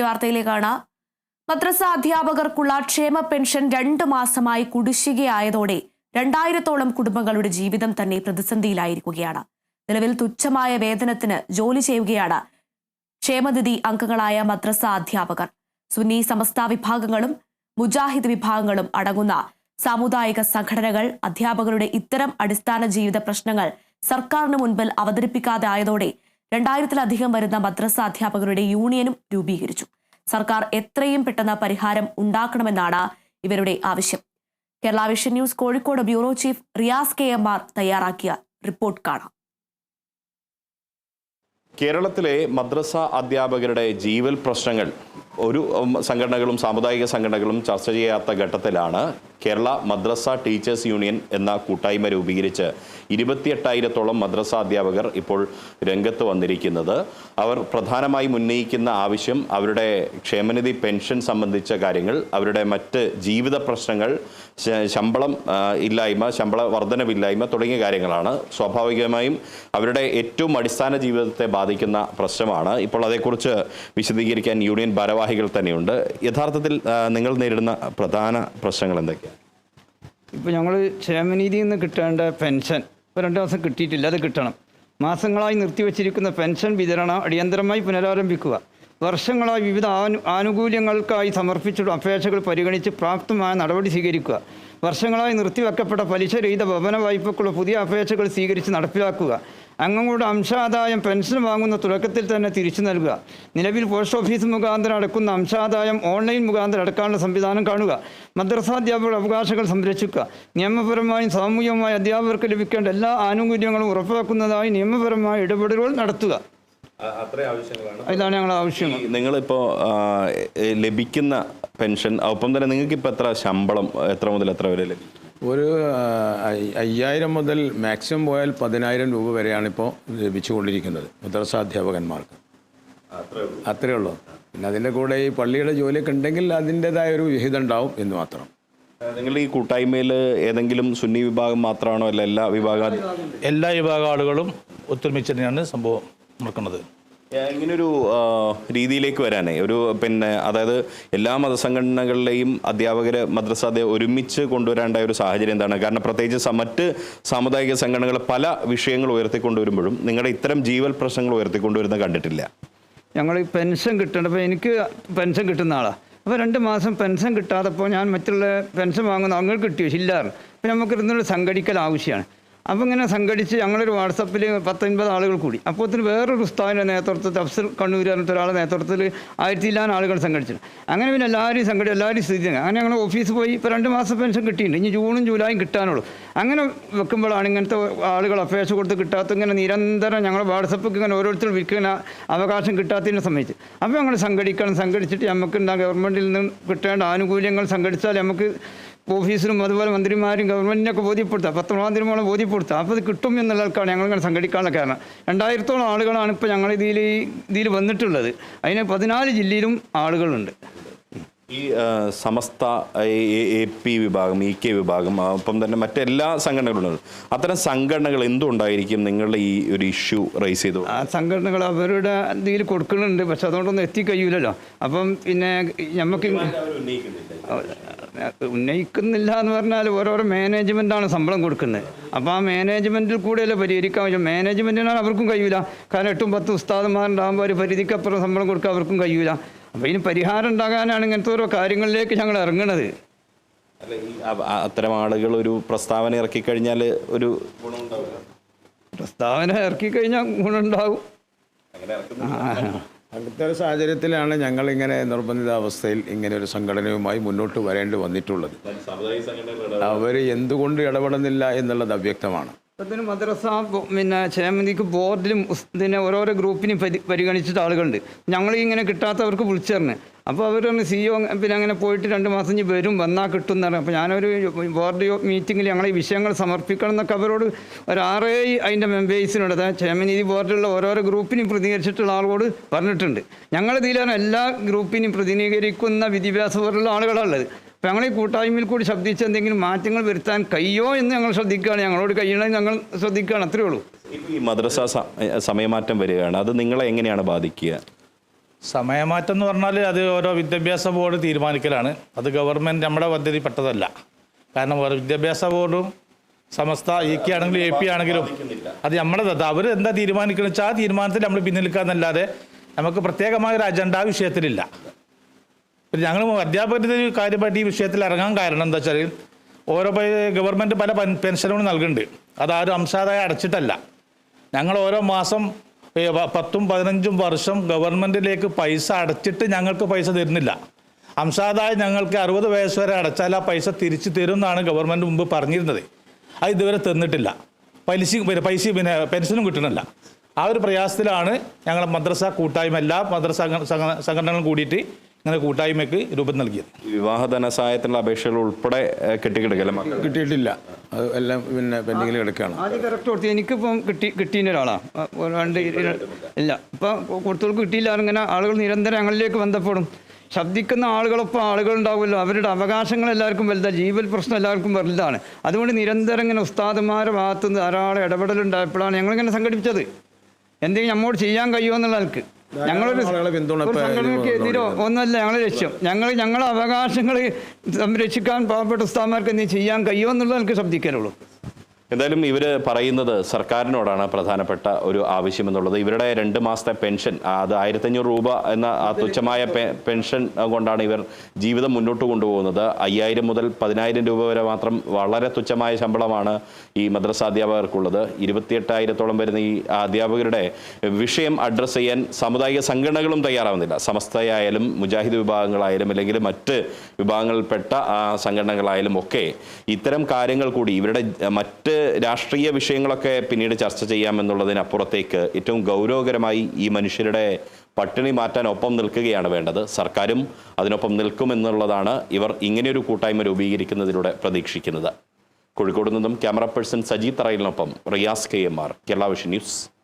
മറ്റു വാർത്തയിലേക്കാണ് മദ്രസ അധ്യാപകർക്കുള്ള ക്ഷേമ പെൻഷൻ രണ്ടു മാസമായി കുടിശ്ശികയായതോടെ രണ്ടായിരത്തോളം കുടുംബങ്ങളുടെ ജീവിതം തന്നെ പ്രതിസന്ധിയിലായിരിക്കുകയാണ്. നിലവിൽ തുച്ഛമായ വേതനത്തിന് ജോലി ചെയ്യുകയാണ് ക്ഷേമനിധി അംഗങ്ങളായ മദ്രസ അധ്യാപകർ. സുന്നി സമസ്ത വിഭാഗങ്ങളും മുജാഹിദ് വിഭാഗങ്ങളും അടങ്ങുന്ന സാമുദായിക സംഘടനകൾ അധ്യാപകരുടെ ഇത്തരം അടിസ്ഥാന ജീവിത പ്രശ്നങ്ങൾ സർക്കാരിന് മുൻപിൽ അവതരിപ്പിക്കാതെ ആയതോടെ രണ്ടായിരത്തിലധികം വരുന്ന മദ്രസ അധ്യാപകരുടെ യൂണിയനും രൂപീകരിച്ചു. സർക്കാർ എത്രയും പെട്ടെന്ന് പരിഹാരം ഉണ്ടാക്കണമെന്നാണ് ഇവരുടെ ആവശ്യം. Kerala vision news Kozhikode bureau chief Riyas K M R തയ്യാറാക്കിയ റിപ്പോർട്ട് കാണാം. കേരളത്തിലെ മദ്രസ അധ്യാപകരുടെ ജീവൽ പ്രശ്നങ്ങൾ ഒരു സംഘടനകളും സാമുദായിക സംഘടനകളും ചർച്ച ചെയ്യാത്ത ഘട്ടത്തിലാണ് കേരള മദ്രസ ടീച്ചേഴ്സ് യൂണിയൻ എന്ന കൂട്ടായ്മ രൂപീകരിച്ച് ഇരുപത്തിയെട്ടായിരത്തോളം മദ്രസ അധ്യാപകർ ഇപ്പോൾ രംഗത്ത് വന്നിരിക്കുന്നത്. അവർ പ്രധാനമായും ഉന്നയിക്കുന്ന ആവശ്യം അവരുടെ ക്ഷേമനിധി പെൻഷൻ സംബന്ധിച്ച കാര്യങ്ങൾ അവരുടെ മറ്റ് ജീവിത പ്രശ്നങ്ങൾ ശമ്പളം ഇല്ലായ്മ ശമ്പള വർധനവില്ലായ്മ തുടങ്ങിയ കാര്യങ്ങളാണ്. സ്വാഭാവികമായും അവരുടെ ഏറ്റവും അടിസ്ഥാന ജീവിതത്തെ ബാധിക്കുന്ന പ്രശ്നമാണ്. ഇപ്പോൾ അതേക്കുറിച്ച് വിശദീകരിക്കാൻ യൂണിയൻ ഭാരവാഹികൾ തന്നെയുണ്ട്. യഥാർത്ഥത്തിൽ നിങ്ങൾ നേരിടുന്ന പ്രധാന പ്രശ്നങ്ങൾ എന്തൊക്കെയാണ്? ഇപ്പോൾ ഞങ്ങൾ ക്ഷേമനീതിയിൽ നിന്ന് കിട്ടേണ്ട പെൻഷൻ ഇപ്പോൾ രണ്ട് മാസം കിട്ടിയിട്ടില്ല അത് കിട്ടണം. മാസങ്ങളായി നിർത്തിവച്ചിരിക്കുന്ന പെൻഷൻ വിതരണം അടിയന്തരമായി പുനരാരംഭിക്കുക. വർഷങ്ങളായി വിവിധ ആനു ആനുകൂല്യങ്ങൾക്കായി സമർപ്പിച്ചിട്ടുള്ള അപേക്ഷകൾ പരിഗണിച്ച് പ്രാപ്തമായ നടപടി സ്വീകരിക്കുക. വർഷങ്ങളായി നിർത്തിവെക്കപ്പെട്ട പലിശ രഹിത ഭവന വായ്പക്കുള്ള പുതിയ അപേക്ഷകൾ സ്വീകരിച്ച് നടപ്പിലാക്കുക. അംഗങ്ങളുടെ അംശാദായം പെൻഷൻ വാങ്ങുന്ന തുടക്കത്തിൽ തന്നെ തിരിച്ചു നൽകുക. നിലവിൽ പോസ്റ്റ് ഓഫീസ് മുഖാന്തരം അടക്കുന്ന അംശാദായം ഓൺലൈൻ മുഖാന്തരം അടക്കാനുള്ള സംവിധാനം കാണുക. മദ്രസാധ്യാപകരുടെ അവകാശങ്ങൾ സംരക്ഷിക്കുക. നിയമപരമായും സാമൂഹികമായും അധ്യാപകർക്ക് ലഭിക്കേണ്ട എല്ലാ ആനുകൂല്യങ്ങളും ഉറപ്പാക്കുന്നതായി നിയമപരമായ ഇടപെടലുകൾ നടത്തുക. ഇതാണ് ഞങ്ങളുടെ ആവശ്യം നിങ്ങളിപ്പോൾ ലഭിക്കുന്ന പെൻഷൻ ഒപ്പം തന്നെ നിങ്ങൾക്ക് ഇപ്പോൾ എത്ര ശമ്പളം എത്ര മുതൽ എത്ര വരെ ലഭിക്കും? ഒരു അയ്യായിരം മുതൽ മാക്സിമം പോയാൽ പതിനായിരം രൂപ വരെയാണ് ഇപ്പോൾ ലഭിച്ചുകൊണ്ടിരിക്കുന്നത് മദ്രസാധ്യാപകന്മാർക്ക് അത്രയേ ഉള്ളൂ. പിന്നെ അതിന്റെ കൂടെ ഈ പള്ളിയുടെ ജോലിയൊക്കെ ഉണ്ടെങ്കിൽ അതിന്റെതായ ഒരു വിഹിതം ഉണ്ടാവും എന്ന് മാത്രം. നിങ്ങൾ ഈ കൂട്ടായ്മയിൽ ഏതെങ്കിലും സുന്നി വിഭാഗം മാത്രമാണോ അല്ല എല്ലാ വിഭാഗ എല്ലാ വിഭാഗ ആളുകളും ഒത്തൊരുമിച്ച് തന്നെയാണ് സംഭവം നടക്കുന്നത്. ഇങ്ങനൊരു രീതിയിലേക്ക് വരാനേ. ഒരു പിന്നെ അതായത് എല്ലാ മതസംഘടനകളിലെയും അധ്യാപകരെ മദ്രസ അധ്യാപകർ ഒരുമിച്ച് കൊണ്ടുവരേണ്ട ഒരു സാഹചര്യം എന്താണ്? കാരണം പ്രത്യേകിച്ച് മറ്റ് സാമുദായിക സംഘടനകൾ പല വിഷയങ്ങൾ ഉയർത്തിക്കൊണ്ടുവരുമ്പോഴും നിങ്ങളുടെ ഇത്തരം ജീവൽ പ്രശ്നങ്ങൾ ഉയർത്തിക്കൊണ്ടുവരുന്നത് കണ്ടിട്ടില്ല. ഞങ്ങൾ ഈ പെൻഷൻ കിട്ടേണ്ട അപ്പോൾ എനിക്ക് പെൻഷൻ കിട്ടുന്ന ആളാണ് അപ്പോൾ രണ്ട് മാസം പെൻഷൻ കിട്ടാതപ്പോൾ ഞാൻ മറ്റുള്ള പെൻഷൻ വാങ്ങുന്ന അങ്ങനെ കിട്ടിയോ? ഇല്ലായിരുന്നു അപ്പോൾ നമുക്ക് സംഘടിക്കൽ ആവശ്യമാണ്. അപ്പോൾ ഇങ്ങനെ സംഘടിച്ച് ഞങ്ങളൊരു വാട്സപ്പിൽ പത്തൊൻപത് ആളുകൾ കൂടി. അപ്പോൾ ഒത്തിരി വേറൊരു ഉസ്താവിന്റെ നേതൃത്വത്തിൽ അഫ്സൽ കണ്ണൂർ പറഞ്ഞിട്ട് ഒരാളെ നേതൃത്വത്തിൽ ആയിരത്തി ഇല്ലാൻ ആളുകൾ സംഘടിച്ചു അങ്ങനെ പിന്നെ എല്ലാവരും സംഘടി എല്ലാവരും സ്ഥിതി അങ്ങനെ ഞങ്ങൾ ഓഫീസിൽ പോയി ഇപ്പോൾ രണ്ട് മാസം പെൻഷൻ കിട്ടിയിട്ടുണ്ട്. ഇനി ജൂണും ജൂലൈയും കിട്ടാനുള്ളൂ. അങ്ങനെ വെക്കുമ്പോഴാണ് ഇങ്ങനത്തെ ആളുകൾ അപേക്ഷ കൊടുത്ത് കിട്ടാത്ത ഇങ്ങനെ നിരന്തരം ഞങ്ങൾ വാട്സപ്പിൽ ഇങ്ങനെ ഓരോരുത്തർ വിൽക്കുന്ന അവകാശം കിട്ടാത്തതിനെ സംബന്ധിച്ച്. അപ്പോൾ ഞങ്ങൾ സംഘടിക്കണം. സംഘടിച്ചിട്ട് നമുക്ക് എന്താ ഗവൺമെന്റിൽ നിന്ന് കിട്ടേണ്ട ആനുകൂല്യങ്ങൾ സംഘടിച്ചാൽ നമുക്ക് ഓഫീസിലും അതുപോലെ മന്ത്രിമാരും ഗവൺമെന്റിനൊക്കെ ബോധ്യപ്പെടുത്തുക. പത്രമാധ്യമങ്ങളെ ബോധ്യപ്പെടുത്തുക. അപ്പോൾ അത് കിട്ടും എന്നുള്ളവർക്കാണ് ഞങ്ങളിങ്ങനെ സംഘടിക്കാനുള്ള കാരണം. രണ്ടായിരത്തോളം ആളുകളാണ് ഇപ്പോൾ ഞങ്ങൾ ഇതിൽ ഇതിൽ വന്നിട്ടുള്ളത്. അതിന് പതിനാല് ജില്ലയിലും ആളുകളുണ്ട്. ഈ സമസ്ത എ പി വിഭാഗം ഇ കെ വിഭാഗം ഒപ്പം തന്നെ മറ്റെല്ലാ സംഘടനകളും ഉണ്ട് അത്തരം സംഘടനകൾ എന്തുണ്ടായിരിക്കും? നിങ്ങളുടെ ഈ ഒരു ഇഷ്യൂ റേസ് ചെയ്തു. ആ സംഘടനകൾ അവരുടെ ഇതിൽ കൊടുക്കുന്നുണ്ട്. പക്ഷെ അതുകൊണ്ടൊന്നും എത്തിക്കഴിയൂലല്ലോ. അപ്പം പിന്നെ നമുക്ക് ഉന്നയിക്കുന്നില്ല എന്ന് പറഞ്ഞാൽ ഓരോരോ മാനേജ്മെന്റാണ് ശമ്പളം കൊടുക്കുന്നത്. അപ്പോൾ ആ മാനേജ്മെന്റിൽ കൂടെയല്ലേ പരിഹരിക്കാൻ പറ്റും. മാനേജ്മെന്റിനാണ് അവർക്കും കഴിയില്ല കാരണം എട്ടും പത്തും ഉസ്താദന്മാരുണ്ടാകുമ്പോൾ ഒരു പരിധിക്കപ്പുറം ശമ്പളം കൊടുക്കാൻ അവർക്കും കഴിയില്ല അപ്പോൾ ഇതിന് പരിഹാരം ഉണ്ടാകാനാണ് ഇങ്ങനത്തെ ഓരോ കാര്യങ്ങളിലേക്ക് ഞങ്ങൾ അ- അത്തരം ആളുകൾ ഒരു പ്രസ്താവന ഇറക്കി കഴിഞ്ഞാൽ ഒരു പ്രസ്താവന ഇറക്കി കഴിഞ്ഞാൽ ഗുണമുണ്ടാകും അങ്ങനത്തെ ഒരു സാഹചര്യത്തിലാണ് ഞങ്ങളിങ്ങനെ നിർബന്ധിത അവസ്ഥയിൽ ഇങ്ങനെ ഒരു സംഘടനയുമായി മുന്നോട്ട് വരേണ്ടി വന്നിട്ടുള്ളത്. അവർ എന്തുകൊണ്ട് ഇടപെടുന്നില്ല എന്നുള്ളത് അവ്യക്തമാണ്. ഇതിന് മദ്രസ പിന്നെ ക്ഷേമനിധിക്ക് ബോർഡിലും പിന്നെ ഓരോരോ ഗ്രൂപ്പിനും പരി പരിഗണിച്ചിട്ട് ആളുകളുണ്ട്. ഞങ്ങൾ ഇങ്ങനെ കിട്ടാത്തവർക്ക് വിളിച്ചു തരണേ അപ്പോൾ അവർ സി ഒ പിന്നെ അങ്ങനെ പോയിട്ട് രണ്ട് മാസം ഇനി വരും വന്നാൽ കിട്ടും എന്ന് പറഞ്ഞു. അപ്പോൾ ഞാനൊരു ബോർഡ് മീറ്റിങ്ങിൽ ഞങ്ങൾ ഈ വിഷയങ്ങൾ സമർപ്പിക്കണം എന്നൊക്കെ അവരോട് ഒരു ആറേ അതിന്റെ മെമ്പേഴ്സിനോട് അതായത് ക്ഷേമനിധി ബോർഡിലുള്ള ഓരോരോ ഗ്രൂപ്പിനും പ്രതികരിച്ചിട്ടുള്ള ആളോട് പറഞ്ഞിട്ടുണ്ട്. ഞങ്ങൾ ഇതിലാണ് എല്ലാ ഗ്രൂപ്പിനും പ്രതിനിധീകരിക്കുന്ന വിദ്യാഭ്യാസ വിദ്യാഭ്യാസപരമുള്ള ആളുകളാണുള്ളത് അപ്പോൾ ഞങ്ങൾ ഈ കൂട്ടായ്മയിൽ കൂടി ശബ്ദിച്ച് എന്തെങ്കിലും മാറ്റങ്ങൾ വരുത്താൻ കഴിയോ എന്ന് ഞങ്ങൾ ശ്രദ്ധിക്കുകയാണ്. ഞങ്ങളോട് കഴിയണമെങ്കിൽ ഞങ്ങൾ ശ്രദ്ധിക്കുകയാണ് അത്രയേ ഉള്ളൂ. ഈ മദ്രസ സമയമാറ്റം വരികയാണ്. അത് നിങ്ങളെ എങ്ങനെയാണ് ബാധിക്കുക? സമയമാറ്റം എന്ന് പറഞ്ഞാൽ അത് ഓരോ വിദ്യാഭ്യാസ ബോർഡ് തീരുമാനിക്കലാണ്. അത് ഗവൺമെന്റ് നമ്മുടെ പദ്ധതിപ്പെട്ടതല്ല. കാരണം ഓരോ വിദ്യാഭ്യാസ ബോർഡും സമസ്ത ഇ കെ ആണെങ്കിലും എ പി ആണെങ്കിലും അത് നമ്മുടെ അത് അവർ എന്താ തീരുമാനിക്കണം വെച്ചാൽ ആ തീരുമാനത്തിൽ നമ്മൾ പിന്നിൽക്കാന്നല്ലാതെ നമുക്ക് പ്രത്യേകമായ ഒരു അജണ്ട ആ വിഷയത്തിലില്ല. പിന്നെ ഞങ്ങൾ അധ്യാപകരുടെ ഒരു കാര്യമായിട്ട് ഈ വിഷയത്തിൽ ഇറങ്ങാൻ കാരണം എന്താ വെച്ചാൽ ഓരോ ഗവൺമെന്റ് പല പെൻ- പെൻഷനുകളും നൽകുന്നുണ്ട്. അതാരും അംശാദായ അടച്ചിട്ടല്ല. ഞങ്ങൾ ഓരോ മാസം പത്തും പതിനഞ്ചും വർഷം ഗവൺമെന്റിലേക്ക് പൈസ അടച്ചിട്ട് ഞങ്ങൾക്ക് പൈസ തരുന്നില്ല. അംസാദായ ഞങ്ങൾക്ക് അറുപത് വയസ്സ് വരെ അടച്ചാൽ ആ പൈസ തിരിച്ചു തരും എന്നാണ് ഗവൺമെന്റ് മുമ്പ് പറഞ്ഞിരുന്നത്. അത് ഇതുവരെ തന്നിട്ടില്ല. പലിശ പിന്നെ പൈസ പിന്നെ പെൻഷനും കിട്ടണില്ല ആ ഒരു പ്രയാസത്തിലാണ് ഞങ്ങൾ മദ്രസ കൂട്ടായ്മ എല്ലാ മദ്രസ സംഘ- സംഘ- സംഘടനകളും കൂടിയിട്ട് ഇങ്ങനെ കൂട്ടായ്മയ്ക്ക് രൂപം നൽകിയത്. വിവാഹ ധനസഹായത്തിനുള്ള അപേക്ഷകൾ ഉൾപ്പെടെ കിട്ടിക്കിടക്കല്ല കിട്ടിയിട്ടില്ല. അത് എല്ലാം പിന്നെ പെൻഡിങ്ങിൽ കിടക്കുകയാണ്. ആദ്യം കറക്റ്റ് കൊടുത്തു. എനിക്കിപ്പം കിട്ടി കിട്ടിയ ഒരാളാണ് രണ്ട് ഇല്ല. ഇപ്പം കൊടുത്തവർക്ക് കിട്ടിയില്ല അങ്ങനെ ആളുകൾ നിരന്തരം ഞങ്ങളിലേക്ക് ബന്ധപ്പെടും. ശബ്ദിക്കുന്ന ആളുകളൊപ്പം ആളുകൾ ഉണ്ടാവുമല്ലോ. അവരുടെ അവകാശങ്ങൾ എല്ലാവർക്കും വലുതാണ്. ജീവൽ പ്രശ്നം എല്ലാവർക്കും വലുതാണ്. അതുകൊണ്ട് നിരന്തരം ഇങ്ങനെ ഉസ്താദുമാരുടെ ഭാഗത്തുനിന്ന് ധാരാളം ഇടപെടലുണ്ടായപ്പോഴാണ് ഞങ്ങളിങ്ങനെ സംഘടിപ്പിച്ചത്. എന്തെങ്കിലും നമ്മോട് ചെയ്യാൻ കഴിയുമോ എന്നുള്ള ആൾക്ക്. ഞങ്ങളൊരു എതിരോ ഒന്നല്ല ഞങ്ങളുടെ ലക്ഷ്യം. ഞങ്ങൾ ഞങ്ങളുടെ അവകാശങ്ങൾ സംരക്ഷിക്കാൻ പാവപ്പെട്ട ഉസ്താദന്മാർക്ക് എന്തെങ്കിലും ചെയ്യാൻ കഴിയുമെന്നുള്ളത് എനിക്ക് ശബ്ദിക്കാനുള്ളൂ എന്തായാലും ഇവർ പറയുന്നത് സർക്കാരിനോടാണ് പ്രധാനപ്പെട്ട ഒരു ആവശ്യം എന്നുള്ളത്. ഇവരുടെ രണ്ട് മാസത്തെ പെൻഷൻ അത് ആയിരത്തഞ്ഞൂറ് രൂപ എന്ന ആ തുച്ഛമായ പെൻഷൻ കൊണ്ടാണ് ഇവർ ജീവിതം മുന്നോട്ട് കൊണ്ടുപോകുന്നത്. അയ്യായിരം മുതൽ പതിനായിരം രൂപ വരെ മാത്രം വളരെ തുച്ഛമായ ശമ്പളമാണ് ഈ മദ്രസ അധ്യാപകർക്കുള്ളത്. ഇരുപത്തിയെട്ടായിരത്തോളം വരുന്ന ഈ അധ്യാപകരുടെ വിഷയം അഡ്രസ്സ് ചെയ്യാൻ സാമുദായിക സംഘടനകളും തയ്യാറാവുന്നില്ല. സമസ്തയായാലും മുജാഹിദ് വിഭാഗങ്ങളായാലും അല്ലെങ്കിൽ മറ്റ് വിഭാഗങ്ങളിൽപ്പെട്ട ആ, സംഘടനകളായാലും ഒക്കെ ഇത്തരം കാര്യങ്ങൾ കൂടി ഇവരുടെ മറ്റ് രാഷ്ട്രീയ വിഷയങ്ങളൊക്കെ പിന്നീട് ചർച്ച ചെയ്യാമെന്നുള്ളതിനപ്പുറത്തേക്ക് ഏറ്റവും ഗൗരവകരമായി ഈ മനുഷ്യരുടെ പട്ടിണി മാറ്റാൻ ഒപ്പം നിൽക്കുകയാണ് വേണ്ടത്. സർക്കാരും അതിനൊപ്പം നിൽക്കുമെന്നുള്ളതാണ് ഇവർ ഇങ്ങനെയൊരു കൂട്ടായ്മ രൂപീകരിക്കുന്നതിലൂടെ പ്രതീക്ഷിക്കുന്നത്. കോഴിക്കോട് നിന്നും camera person Saji തറയിലിനൊപ്പം Riyas K M R Kerala vision news.